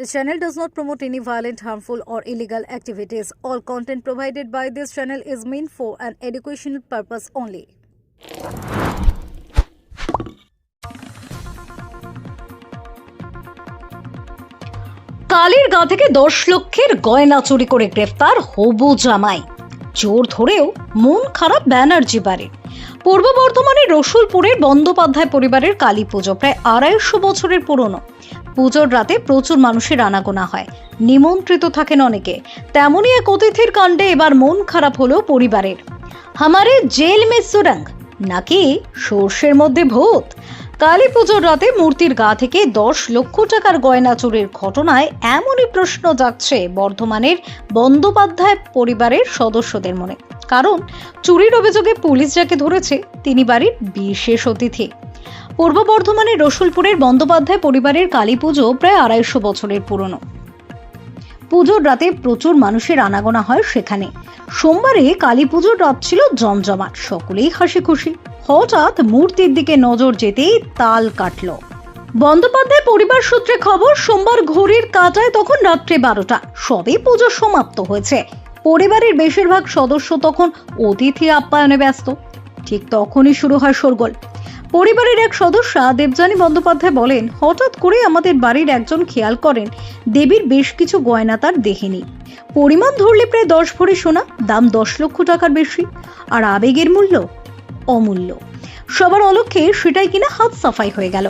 This channel does not promote any violent, harmful, or illegal activities. All content provided by this channel is meant for an educational purpose only. কালীর গা থেকে দশ লক্ষের গয়না চুরি করে গ্রেফতার হবু জামাই চোর ধরেও মন খারাপ ব্যানার্জি বাড়ির পূর্ব বর্ধমানের রসুলপুরের বন্দ্যোপাধ্যায় পরিবারের কালী পুজো, প্রায় আড়াইশো বছরের পুরনো। পুজোর রাতে প্রচুর মানুষের আনাগোনা হয়। নিমন্ত্রিত থাকেন অনেকে। তেমনই এক অতিথির কাণ্ডে এবার মন খারাপ হলো পরিবারের। হামারে জেল মে সুরঙ্গ, নাকি সর্ষের মধ্যে ভূত? কালী পুজোর রাতে মূর্তির গা থেকে দশ লক্ষ টাকার গয়না চুরির ঘটনায় এমনই প্রশ্ন জাগছে বর্ধমানের বন্দ্যোপাধ্যায় পরিবারের সদস্যদের মনে। কারণ চুরির অভিযোগে পুলিশ যাকে ধরেছে, তিনি বাড়ির বিশেষ অতিথি। পূর্ব বর্ধমানের রসুলপুরের বন্দ্যোপাধ্যায় পরিবারের কালী পুজো প্রায় আড়াইশো বছরের পুরনো। পুজোর রাতে প্রচুর মানুষের আনাগোনা হয় সেখানে। সোমবারে কালী পুজোর রাত ছিল জমজমাট, সকলেই হাসি খুশি হঠাৎ মূর্তির দিকে নজর যেতেই তাল কাটল। বন্দ্যোপাধ্যায় পরিবার সূত্রে খবর, সোমবার ঘড়ির কাটায় তখন রাত্রে বারোটা। সবে পুজো সমাপ্ত হয়েছে। পরিবারের বেশিরভাগ সদস্য তখন অতিথি আপ্যায়নে ব্যস্ত। ঠিক তখনই শুরু হয় শোরগোল। পরিবারের এক সদস্যা দেবযানী বন্দ্যোপাধ্যায় বলেন, হঠাৎ করে আমাদের বাড়ির একজন খেয়াল করেন। দেবীর বেশ কিছু গয়না তার দেহেনি। পরিমাণ ধরলে প্রায় দশ ভরি সোনা, দাম দশ লক্ষ টাকার বেশি। আর আবেগের মূল্য অমূল্য। সবার অলক্ষ্যে সেটাই কিনা হাত সাফাই হয়ে গেল।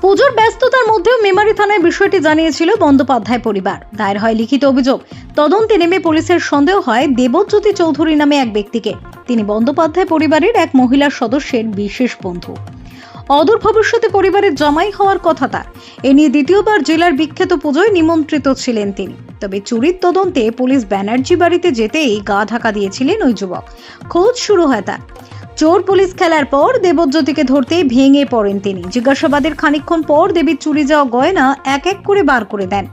পুজোর ব্যস্ততার মধ্যেও মেমারি থানায় বিষয়টি জানিয়েছিল বন্দ্যোপাধ্যায় পরিবার। দায়ের হয় লিখিত অভিযোগ। তদন্তে নেমে পুলিশের সন্দেহ হয় দেবজ্যোতি চৌধুরী নামে এক ব্যক্তিকে। তিনি বন্দ্যোপাধ্যায় পরিবারের এক মহিলার সদস্যের বিশেষ বন্ধু। অদূর ভবিষ্যতে পরিবারের জামাই হওয়ার কথা তার। এ নিয়ে দ্বিতীয়বার জেলার বিখ্যাত পুজোয় নিমন্ত্রিত ছিলেন তিনি। তবে চুরির তদন্তে পুলিশ ব্যানার্জি বাড়িতে যেতেই গা ঢাকা দিয়েছিলেন ওই যুবক। খোঁজ শুরু হয় তার। চোর পুলিশ খেলার পর দেবজ্যোতিকে ধরতে ভেঙে পড়েন তিনি। জিজ্ঞাসাবাদের খানিকক্ষণ পর দেবীর চুরি যাওয়া গয়না এক এক করে বার করে দেন।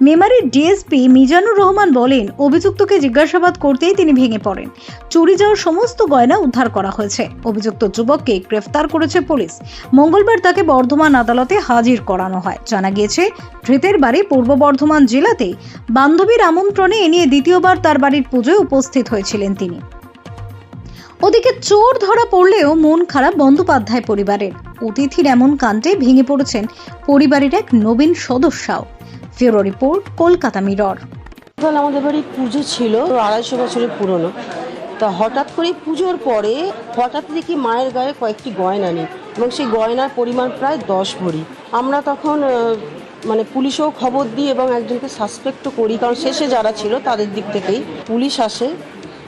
মেমারির ডিএসপি মিজানুর রহমান বলেন, অভিযুক্তকে জিজ্ঞাসাবাদ করতেই তিনি ভেঙে পড়েন। চুরি যাওয়ার সমস্ত গয়না উদ্ধার করা হয়েছে। অভিযুক্ত যুবককে গ্রেফতার করেছে পুলিশ। মঙ্গলবার তাকে বর্ধমান আদালতে হাজির করানো হয়। জানা গিয়েছে, ধৃতের বাড়ি পূর্ব বর্ধমান জেলাতে বান্ধবীর আমন্ত্রণে এ নিয়ে দ্বিতীয়বার তার বাড়ির পুজোয় উপস্থিত হয়েছিলেন তিনি। ওদিকে চোর ধরা পড়লেও মন খারাপ বন্দ্যোপাধ্যায় পরিবারের। অতিথির এমন কাণ্ডে ভেঙে পড়েছেন পরিবারের এক নবীন সদস্যাও। ফেরো রিপোর্ট, কলকাতা মিরর। আমাদের বাড়ি পুজো ছিল আড়াইশো বছরের পুরনো। তা হঠাৎ করে পুজোর পরে হঠাৎ দেখি মায়ের গায়ে কয়েকটি গয়না নেই এবং সেই গয়নার পরিমাণ প্রায় দশ ভরি। আমরা তখন মানে পুলিশেও খবর দিই এবং একজনকে সাসপেক্টও করি, কারণ শেষে যারা ছিল তাদের দিক থেকেই পুলিশ আসে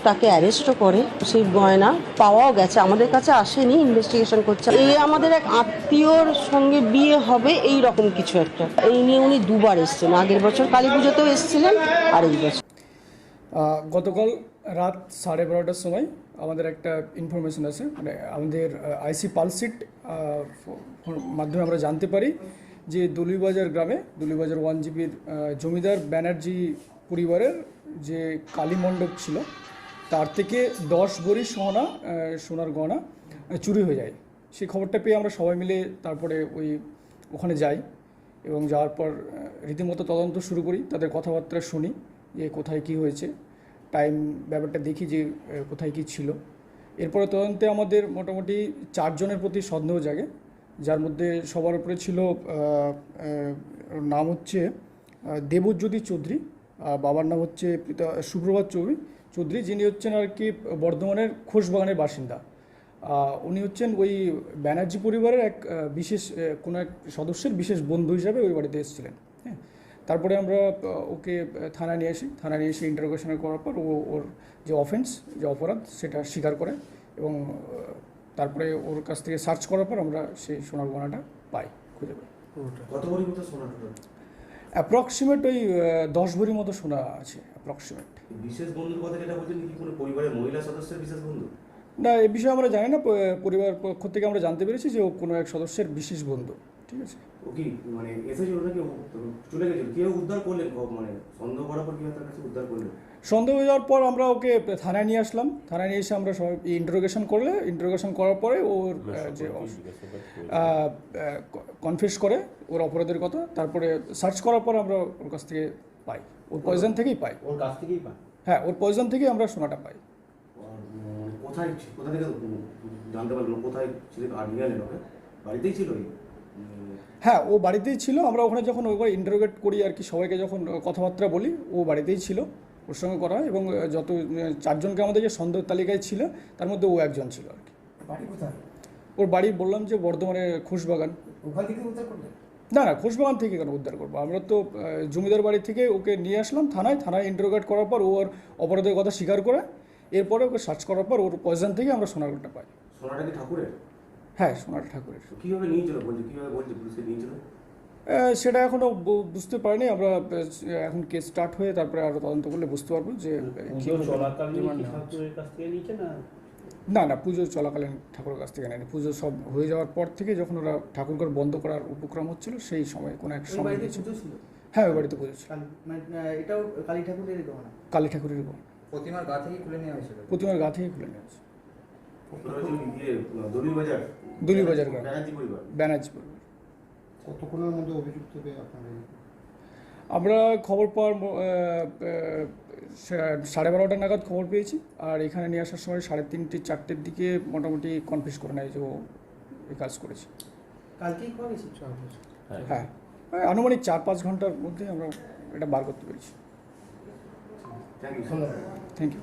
তাকে অ্যারেস্টও করে। সেই গয়না পাওয়াও গেছে, আমাদের কাছে আসেনি ইনভেস্টিগেশন করছে। এই আমাদের এক আত্মীয়র সঙ্গে বিয়ে হবে, এই রকম কিছু একটা। এই নিয়ে উনি দুবার এসেছেন। আগের বছর কালী পুজোতেও এসেছিলেন আর এই বছর গতকাল রাত সাড়ে বারোটার সময় আমাদের একটা ইনফরমেশন আছে। মানে আমাদের আইসি পালসিট মাধ্যমে আমরা জানতে পারি যে দলিবাজার গ্রামে, দলিবাজার ওয়ান জিবির জমিদার ব্যানার্জি পরিবারের যে কালী মণ্ডপ ছিল তার থেকে দশ ভরি সোনা সোনার গয়না চুরি হয়ে যায়। সেই খবরটা পেয়ে আমরা সবাই মিলে তারপরে ওই ওখানে যাই এবং যাওয়ার পর রীতিমতো তদন্ত শুরু করি, তাদের কথাবার্তা শুনি যে কোথায় কি হয়েছে। টাইম ব্যাপারটা দেখি যে কোথায় কি ছিল। এরপরে তদন্তে আমাদের মোটামুটি চারজনের প্রতি সন্দেহ জাগে, যার মধ্যে সবার উপরে ছিল নাম হচ্ছে দেবজ্যোতি চৌধুরী বাবার নাম হচ্ছে সুপ্রভাত চৌধুরী। চৌধুরী, যিনি হচ্ছেন আর কি বর্ধমানের খোশবাগানের বাসিন্দা। উনি হচ্ছেন ওই ব্যানার্জি পরিবারের এক বিশেষ কোনো এক সদস্যের বিশেষ বন্ধু হিসাবে ওই বাড়িতে এসেছিলেন। হ্যাঁ তারপরে আমরা ওকে থানায় নিয়ে আসি। থানায় নিয়ে এসে ইন্টারোগেশন করার পর ও, ওর যে অফেন্স যে অপরাধ, সেটা স্বীকার করে এবং তারপরে ওর কাছ থেকে সার্চ করার পর আমরা সেই সোনার গয়নাটা পাই, খুঁজে পাই। কত সোনা অ্যাপ্রক্সিমেট ওই দশ ভরি মতো সোনা আছে অ্যাপ্রক্সিমেট বিশেষ বন্ধুর কথা যেটা বলছেন কি কোনো পরিবারের মহিলা সদস্যের বিশেষ বন্ধু? না এ বিষয়ে আমরা জানি না পরিবার পক্ষ থেকে আমরা জানতে পেরেছি যে ও কোনো এক সদস্যের বিশেষ বন্ধু। ঠিক আছে। ও কি মানে এসেছিল নাকি ও চলে গেছিল? কেউ উদ্ধার করলেন মানে সন্দেহ করার পর কীভাবে তার কাছে উদ্ধার করলেন সন্দেহ হয়ে যাওয়ার পর আমরা ওকে থানায় নিয়ে আসলাম। থানায় নিয়ে এসে আমরা সবাই ইন্টারোগেশন করলে ইন্টারোগেশন করার পরে ওর যে কনফিউজ করে ওর অপরাধের কথা। তারপরে সার্চ করার পর আমরা ওর কাছ থেকে পাই। ওর পয়জন থেকেই পাই। ওর কাছ থেকেই পান হ্যাঁ ওর পয়জন থেকেই আমরা সোনাটা পাই। আর, কোথায় কোথা থেকে জানতে পারল? কোথায় ছিল? আর নিয়ে বাড়িতেই ছিল? হ্যাঁ ও বাড়িতেই ছিল। আমরা ওখানে যখন ওকে ইন্টারোগেট করি আর কি সবাইকে যখন কথাবার্তা বলি ও বাড়িতেই ছিল। ওর সঙ্গে করা হয় এবং যত চারজনকে আমাদের যে সন্দেহ তালিকায় ছিল তার মধ্যে ও একজন ছিল আর কি। বাড়ি ওর বাড়ি বললাম যে বর্ধমানে খুশবাগান। ওখান থেকে উদ্ধার করলেন না না খুশবাগান থেকে কেন উদ্ধার করব? আমরা তো জমিদার বাড়ি থেকে ওকে নিয়ে আসলাম থানায়। থানায় ইন্টারোগেট করার পর ও ওর অপরাধের কথা স্বীকার করে। এরপরে ওকে সার্চ করার পর ওর পয়জন থেকে আমরা সোনারটা পাই। সোনাটা কি ঠাকুরের? হ্যাঁ সোনার ঠাকুরের কীভাবে নিয়েছিল বলছে? কীভাবে বলছে পুলিশে নিয়েছিল? সেটা এখনও বুঝতে পারিনি। আমরা এখন কেস স্টার্ট হয়ে তারপরে আরও তদন্ত করলে বুঝতে পারব যে নেওয়া। না? না পুজো চলাকালীন ঠাকুরের কাছ থেকে নেয়নি। পুজো সব হয়ে যাওয়ার পর থেকে যখন ওরা ঠাকুরঘর বন্ধ করার উপক্রম হচ্ছিল সেই সময় কোনো এক সময় দিয়েছিল। হ্যাঁ ওই বাড়িতে পুজো ছিল। কালী মানে এটাও কালী ঠাকুরের গহনা কালী ঠাকুরের গহনা। প্রতিমার গা থেকে খুলে নেওয়া হয়েছিল? প্রতিমার গা থেকে খুলে নিয়েছে ওটা ব্যানার্জি পরিবার। কতক্ষণের মধ্যে অভিযুক্ত আমরা খবর পাওয়ার সাড়ে বারোটা নাগাদ খবর পেয়েছি আর এখানে নিয়ে আসার সময় সাড়ে তিনটে চারটের দিকে মোটামুটি কনফিউজ করে নেয় যে ও এই কাজ করেছে। হ্যাঁ। আনুমানিক চার পাঁচ ঘণ্টার মধ্যে আমরা এটা বার করতে পেরেছি। Thank you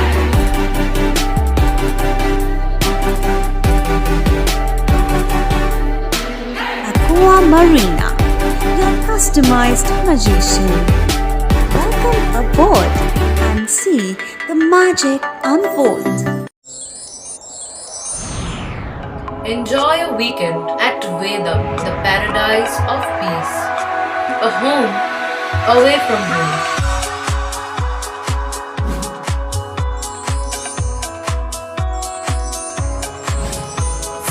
Marina, your customized magician. Welcome aboard and see the magic unfold. Enjoy a weekend at Vedam, the paradise of peace. A home away from home.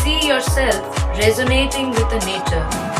See yourself resonating with the nature.